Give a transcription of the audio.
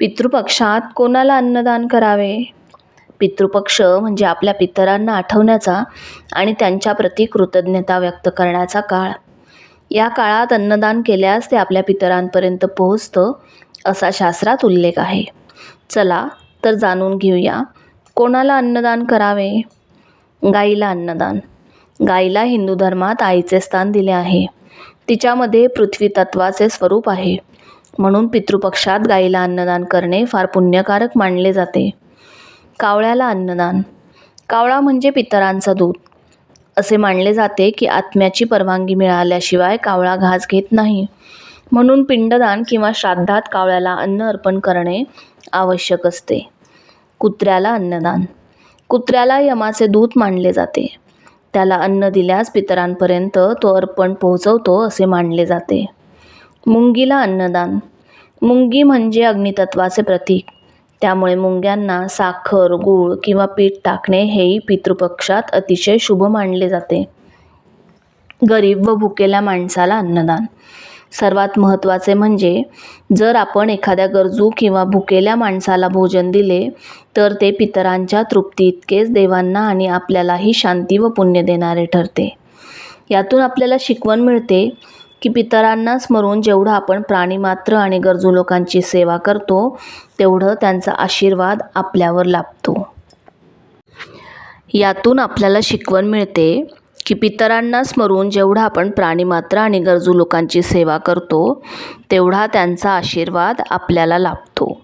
पितृपक्षात कोणाला अन्नदान करावे? पितृपक्ष म्हणजे आपल्या पितरांना आठवण्याचा आणि त्यांच्याप्रती कृतज्ञता व्यक्त करण्याचा काळ. या काळात अन्नदान केल्यास ते आपल्या पितरांपर्यंत पोहोचतं असा शास्त्रात उल्लेख आहे. चला तर जाणून घेऊया कोणाला अन्नदान करावे? गाईला अन्नदान. गाईला हिंदू धर्मात आईचे स्थान दिले आहे. तिच्यामध्ये पृथ्वी तत्वाचे स्वरूप आहे. म्हणून पितृपक्षात गाईला अन्नदान करणे फार पुण्यकारक मानले जाते. कावळ्याला अन्नदान. कावळा म्हणजे पितरांचा दूध. असे मानले जाते की आत्म्याची परवानगी मिळाल्याशिवाय कावळा घास घेत नाही. म्हणून पिंडदान किंवा श्राद्धात कावळ्याला अन्न अर्पण करणे आवश्यक असते. कुत्र्याला अन्नदान. कुत्र्याला यमाचे दूत मानले जाते. त्याला अन्न दिल्यास पितरांपर्यंत तो अर्पण पोहोचवतो असे मानले जाते. मुंगीला अन्नदान. मुंगी म्हणजे अग्नितत्वाचे प्रतीक. त्यामुळे मुंग्यांना साखर गूळ किंवा पीठ टाकणे हेही पितृपक्षात अतिशय शुभ मानले जाते. गरीब व भुकेल्या माणसाला अन्नदान. सर्वात महत्त्वाचे म्हणजे जर आपण एखाद्या गरजू किंवा भुकेल्या माणसाला भोजन दिले तर ते पितरांच्या तृप्ती इतकेच देवांना आणि आपल्यालाही शांती व पुण्य देणारे ठरते. यातून आपल्याला शिकवण मिळते की पितरांना स्मरून जेवढं आपण प्राणीमात्र आणि गरजू लोकांची सेवा करतो तेवढं त्यांचा आशीर्वाद आपल्यावर लाभतो. यातून आपल्याला शिकवण मिळते की पितरांना स्मरून जेवढं आपण प्राणीमात्र आणि गरजू लोकांची सेवा करतो तेवढा त्यांचा आशीर्वाद आपल्याला लाभतो.